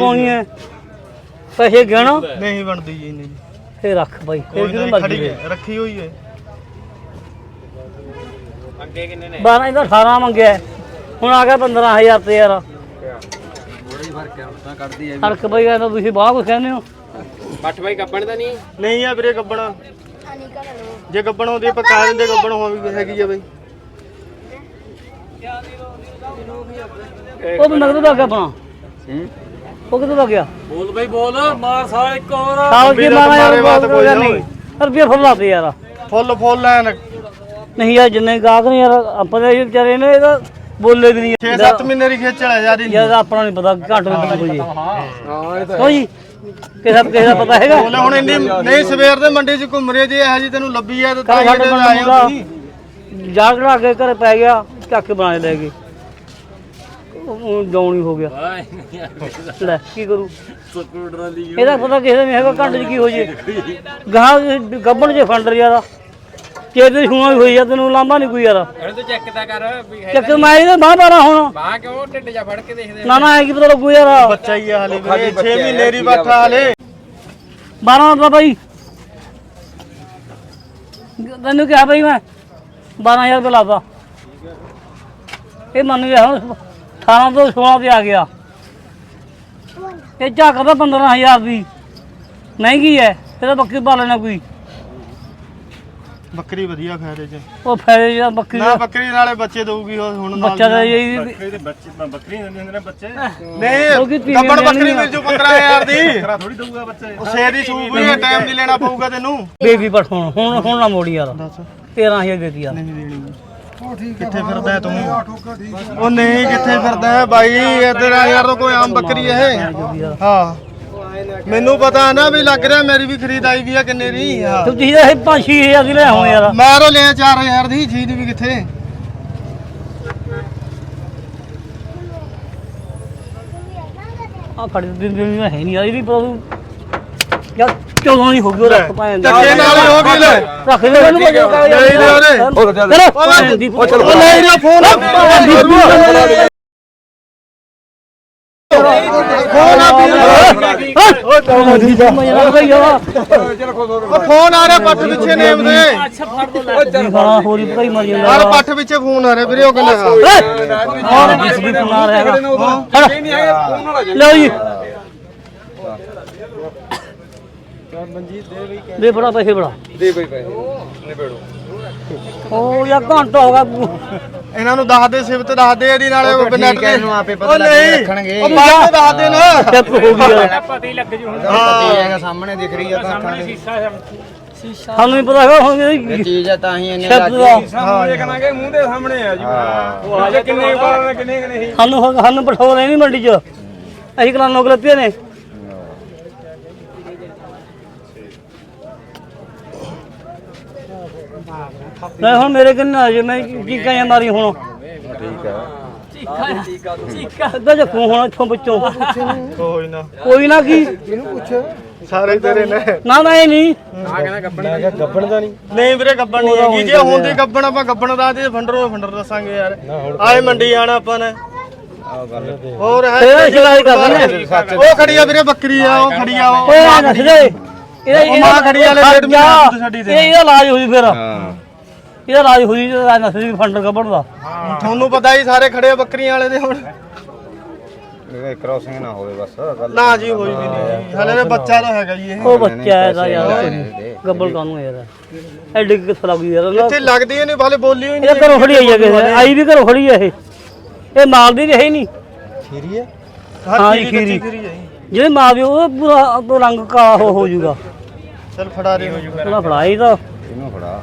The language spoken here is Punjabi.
ਪਾਉਣੀ ਹੈ? ਪੈਸੇ ਗਿਣ ਨਹੀਂ ਬਣਦੀ ਜੀ ਨਹੀਂ। ਫੇਰ ਰੱਖ ਬਾਈ ਫੇਰ ਕੋਈ ਕਿਹਨੂੰ ਨਹੀਂ ਖੜੀ ਹੈ? ਰੱਖੀ ਹੋਈ ਹੈ। 12 ਇਹਦਾ 18 ਮੰਗਿਆ ਹੈ। ਹੁਣ ਆ ਗਿਆ 15000 ਤੇ ਯਾਰ। ਬੜੀ ਫ਼ਰਕ ਹੈ ਹੁਣ ਤਾਂ ਕੱਢਦੀ ਹੈ ਬਈ ਕਹਿੰਦਾ ਤੁਸੀਂ ਬਾਹਰ ਕੁਛ ਕਹਿੰਦੇ ਹੋ। ਬੱਠ ਬਾਈ ਕੱਪਣ ਦਾ ਨਹੀਂ? ਨਹੀਂ ਆ ਵੀਰੇ ਗੱਬਣ। ਜੇ ਗੱਬਣ ਹੁੰਦੀ ਆਪਾਂ ਕਾ ਦਿੰਦੇ ਗੱਬਣ ਹੋ ਵੀ ਹੈਗੀ ਆ ਬਈ। ਉਹ ਵੀ ਨਗਦ ਦਾ ਗਿਆ ਆਪਣਾ ਉਹ ਕਿੱਥੇ ਦਾ ਗਿਆ? ਬੋਲ ਬਾਈ ਬੋਲ। ਮਾਰ ਸਾਲ ਇੱਕ ਹੋਰ। ਸਾਲ ਕੀ ਮਾਰਾ ਯਾਰ ਬਾਤ ਕੋਈ ਨਹੀਂ। ਰੁਪਏ ਫੁੱਲ ਲਾਤੇ ਯਾਰ। ਫੁੱਲ ਫੁੱਲ ਐਨ ਨਹੀਂ ਯਾਰ ਜਿੰਨੇ ਗਾਹਕ ਨੇ ਯਾਰ ਆਪਾਂ ਦੇ ਵਿਚਾਰੇ ਨੇ ਇਹਦਾ ਬੋਲੇ ਵੀ ਨਹੀਂ। 6-7 ਮਹੀਨੇ ਦੀ ਖੇਚ ਚਲਾ ਜਾ ਰਹੀ ਯਾਰ ਆਪਣਾ ਨਹੀਂ ਪਤਾ ਘੱਟ ਵਿੱਚ ਕੋਈ। ਹਾਂ ਇਹ ਤਾਂ ਕੋਈ। ਕਿਸੇ ਕਿਸੇ ਦਾ ਪਤਾ ਹੈਗਾ। ਬੋਲੇ ਹੁਣ ਇੰਨੀ ਨਹੀਂ ਸਵੇਰ ਦੇ ਮੰਡੀ 'ਚ ਘੁੰਮ ਰਹੇ ਜੇ ਇਹੋ ਜੀ ਤੈਨੂੰ ਲੱਭੀ ਆ ਤਾਂ ਤਾਂ ਹੀ ਆਏ ਹੋ ਤੁਸੀਂ। ਬੰਦਾ ਜਾ ਕਢਾ ਕੇ ਘਰੇ ਪੈ ਗਿਆ ਚੱਕ ਕੇ ਬਣਾ ਲੈ ਗਏ। ਡਾਊਨ ਹੀ ਹੋ ਗਿਆ। ਲੈ ਕੀ ਕਰੂ? ਸਕੂਟਰਾਂ ਦੀ ਇਹਦਾ ਪਤਾ ਕਿਸੇ ਦਾ ਨਹੀਂ ਹੈਗਾ ਘੰਟੇ ਚ ਕੀ ਹੋ ਜੇ। ਗਾਹ ਗੱਬਣ ਜੇ ਫੰਡਰ ਯਾਰ ਛੂਣਾ ਵੀ ਹੋਈ ਆ ਤੈਨੂੰ ਲਾਂਭਾ ਨਹੀਂ ਕੋਈ ਯਾਰ ਹੁਣ ਤੂੰ ਚੈੱਕ ਤਾਂ ਕਰ ਵੀ ਹੈ ਚੱਕ ਮੈਂ ਇਹਦਾ ਬਾਹ ਪਾਣਾ ਹੁਣ। ਬਾਹ ਕਿਉਂ ਢਿੱਡ ਜਾ ਫੜ ਕੇ ਦੇਖਦੇ ਨਾ ਨਾ ਐ ਕੀ ਪਤਾ ਲੱਗੂ ਯਾਰ। ਬੱਚਾ ਹੀ ਆ ਹਲੇ ਵੀਰੇ 6 ਮਹੀਨੇ ਦੀ ਬੱਠਾ ਹਲੇ। 12 ਦਾ ਬਾਈ। ਤੈਨੂੰ ਕਿਹਾ ਬਈ ਮੈਂ 12000 ਰੁਪਏ ਲਾਦਾ ਇਹ ਮੰਨ ਗਿਆ ਹੁਣ। 18 ਤੋਂ 16 ਤੇ ਆ ਗਿਆ। ਇਹ ਝਾਕਦਾ 15000 ਦੀ। ਮਹਿੰਗੀ ਹੈ ਇਹਦਾ ਬੱਕਰੀ ਪਾ ਲੈਣਾ ਕੋਈ। ਬੱਕਰੀ ਵਧੀਆ ਫਾਇਦੇ 'ਚ। ਉਹ ਫਾਇਦੇ ਜਿਹੜਾ ਬੱਕਰੀ ਨਾ ਦਾ ਬੱਕਰੀ ਨਾਲੇ ਬੱਚੇ ਦਊਗੀ ਉਹ ਹੁਣ ਨਾਲ ਬੱਚਾ ਦਾ ਇਹ ਬੱਕਰੀ ਦੇ ਬੱਚੇ ਬੱਕਰੀ ਦਿੰਦੇ ਹੁੰਦੇ ਨੇ ਬੱਚੇ। ਨਹੀਂ ਉਹਦੀ ਤੀਵੀਂ ਗੱਬਣ ਬੱਕਰੀ। ਮਿਲ ਜੂ 15000 ਦੀ। ਤੇਰਾ ਥੋੜੀ ਦਊਗਾ ਬੱਚੇ ਉਹ ਸ਼ੇਰ ਦੀ ਸੂਪ ਵੀ ਟਾਈਮ ਨਹੀਂ ਲੈਣਾ ਪਊਗਾ ਤੈਨੂੰ। ਬੇਬੀ ਪਟ ਹੁਣ ਹੁਣ ਹੁਣ ਨਾ ਮੋੜੀ ਯਾਰ। 13000 ਦੇ ਨਹੀਂ ਦੇਣੀ। ਕਿੱਥੇ ਫਿਰਦਾ ਹੈ ਤੂੰ? ਉਹ ਨਹੀਂ ਕਿੱਥੇ ਫਿਰਦਾ ਹੈ ਬਾਈ? ਇੱਧਰ ਆ ਯਾਰ ਕੋਈ ਆਮ ਬੱਕਰੀ ਇਹ? ਹਾਂ। ਮੈਨੂੰ ਪਤਾ ਹੈ ਨਾ ਵੀ ਲੱਗ ਰਿਹਾ ਮੇਰੀ ਵੀ ਖਰੀਦਾਈ ਵੀ ਆ ਕਿੰਨੇ ਦੀ? ਹਾਂ। ਤੂੰ ਤੁਸੀਂ ਇਹ 5-6000 ਦੀ ਲੈ ਆਉਂ ਯਾਰ। ਮਾਰੋ ਲਿਆ 4000 ਦੀ ਦੀ ਵੀ ਕਿੱਥੇ? ਆ ਫੜ ਦਿਨ ਦਿਨ ਹੈ ਨਹੀਂ ਯਾਰ ਪਤਾ ਤੂੰ। ਯਾਰ 14 ਨਹੀਂ ਹੋ ਗਈ? ਉਹ ਰੱਖ ਪਾਇਆ ਧੱਕੇ ਨਾਲ ਹੀ ਹੋ ਗਈ ਲੈ। ਰੱਖ ਦੇ ਯਾਰ ਨਹੀਂ ਦੇ ਉਹਨੇ। ਚਲੋ। ਚਲੋ। ਉਹ ਲੈ। ਰਿਹਾ ਫੋਨ ਫੋਨ ਆ ਉਹ ਫੋਨ ਆ ਰਿਹਾ ਪੱਠ ਪਿੱਛੇ ਨੇਮ ਦੇ ਹਾਂ ਹੋਰੀ ਭਾਈ ਮਰ ਜਾਂਦਾ। ਪੱਠ ਪਿੱਛੇ ਫੋਨ ਆ ਰਿਹਾ ਵੀਰੇ ਉਹ ਕਹਿੰਦੇ ਹਾਂ। ਜਿਸ ਵੀ ਪੁਨਾ ਰਹੇਗਾ ਲਓ ਜੀ। ਦੇ ਬੜਾ ਪੈਸੇ ਬੜਾ ਦੇ ਬਈ ਪੈਸੇ ਨਿਬੇੜੋ। ਉਹ ਯਾ ਘੰਟਾ ਹੋ ਗਿਆ। ਇਹਨਾਂ ਨੂੰ ਦੱਸ ਦੇ ਸਿਫਤ ਦੱਸ ਦੇ ਇਹਦੀ ਨਾਲੇ ਉਹ ਨੈਟ ਤੇ ਇਹਨੂੰ ਆਪੇ ਪਤਾ ਉਹ ਲੱਗ ਨਹੀਂ ਰੱਖਣਗੇ। ਉਹ ਬਾਅਦ ਦੱਸ ਦੇ ਨਾ ਚੱਪ ਹੋ ਗਈ ਯਾਰ ਪਤੀ ਹੈਗਾ ਸਾਹਮਣੇ ਦਿਖ ਰਹੀ ਆ ਤਾਂ ਅੱਖਾਂ ਦੇ। ਸਾਨੂੰ ਨਹੀਂ ਪਤਾ ਹੈਗਾ ਹੁਣ ਇਹ ਚੀਜ਼ ਆ ਤਾਂ ਹੀ ਇਹਨੇ ਛੱਤ ਦਾ ਹਾਂ ਦੇਖਣਾਗੇ ਮੂੰਹ ਦੇ ਸਾਹਮਣੇ ਆ ਜੀ। ਉਹ ਹਜੇ ਕਿੰਨੇ ਬਾਰ ਨੇ ਕਿੰਨੇ ਕਿ ਨਹੀਂ ਸਾਨੂੰ ਸਾਨੂੰ ਪਠਾਉ ਨਹੀਂ ਮੰਡੀ ਚ। ਅਸੀਂ ਕਲਾਂ ਨੌਕ ਲੱਪੀਆਂ ਨੇ। ਲੈ ਹੁਣ ਮੇਰੇ ਕਿੰਨੇ ਆ ਜੇ ਮੈਂ ਚੀਕਾਂ ਜਾਂ ਮਾਰੀ ਹੁਣ? ਠੀਕ ਆ। ਚੀਕਾਂ ਚੀਕਾਂ ਅੱਧਾ ਜੱਫੂ ਹੁਣ ਇੱਥੋਂ ਵਿੱਚੋਂ। ਕੋਈ ਨਾ। ਕੋਈ ਨਾ ਕੀ? ਸਾਰੇ ਤੇਰੇ ਨੇ। ਨਾ ਨਾ ਇਹ ਨਹੀਂ। ਆ ਕਹਿੰਦਾ ਗੱਪਣ ਨਹੀਂ। ਵੀਰੇ ਗੱਬਣ ਨਹੀਂ ਹੈਗੀ। ਜੇ ਹੁੰਦੀ ਗੱਬਣ ਆਪਾਂ ਗੱਬਣ ਦਾ ਤੇ ਫੰਡਰੋਂ ਫੰਡਰ ਦੱਸਾਂਗੇ ਯਾਰ। ਆਏ ਮੰਡੀ ਆਣਾ ਆਪਾਂ ਨੇ। ਆ ਗੱਲ ਹੋਰ ਹੈ ਸ਼ਿਕਾਇਤ ਉਹ ਖੜੀ ਆ ਵੀਰੇ ਬੱਕਰੀ ਆ ਉਹ ਖੜੀ ਆ ਉਹ ਓਏ ਆ ਦੱਸ ਦੇ। ਇਹਦਾ ਮਾਂ ਖੜੀ ਵਾਲੇ ਰੇਟ ਵੀ ਤੇ। ਇਹ ਇਹਦਾ ਇਲਾਜ ਹੋਈ ਫਿਰ। ਹਾਂ। ਇਹਦਾ ਇਲਾਜ ਹੋਈ ਇਹਦਾ ਨਸਲ ਫੰਡਰ ਕੱਢ ਦਾ। ਤੁਹਾਨੂੰ ਪਤਾ ਹੀ ਸਾਰੇ ਖੜੇ ਆ ਬੱਕਰੀਆਂ ਵਾਲੇ ਦੇ ਹੁਣ। ਇਹ ਕ੍ਰੋਸਿੰਗ ਨਾ ਹੋਵੇ ਬਸ ਗੱਲ ਨਾ ਜੀ ਹੋਈ ਵੀ ਨਹੀਂ। ਹਲੇ ਤੇ ਬੱਚਾ ਤਾਂ ਹੈਗਾ ਜੀ ਇਹ। ਉਹ ਬੱਚਾ ਹੈ ਦਾ ਯਾਰ ਗੱਬਲ ਕਾਨੂੰ ਯਾਰ। ਐਡੀ ਕਿੱਥੇ ਲੱਗ ਗਈ ਯਾਰ। ਇੱਥੇ ਲੱਗਦੀ ਨਹੀਂ ਭਾਲੇ ਬੋਲੀ ਹੋਈ ਇਹ ਨਹੀਂ। ਘਰੋਂ ਖੜੀ ਆਈ ਹੈ ਕਿਸੇ ਨੇ। ਆਈ ਵੀ ਘਰੋਂ ਖੜੀ ਹੈ ਇਹ। ਇਹ ਦੀ ਰਹੀ ਨਹੀਂ। ਖੀਰੀ ਹੈ? ਹਾਂ ਜੀ, ਖੀਰੀ। ਖੀਰੀ ਹੈ ਜੀ। ਜਿਹੜੇ ਮਾਂ ਪਿਓ ਉਹ ਪੂਰਾ ਉਹ ਰੰਗ ਕਾਲਾ ਹੋ ਹੋ ਜਾਊਗਾ। ਚੱਲ ਫੜਾ ਦੇ। ਉਹਦਾ ਫੜਾਈ ਤਾਂ ਇਹਨੂੰ ਫੜਾ।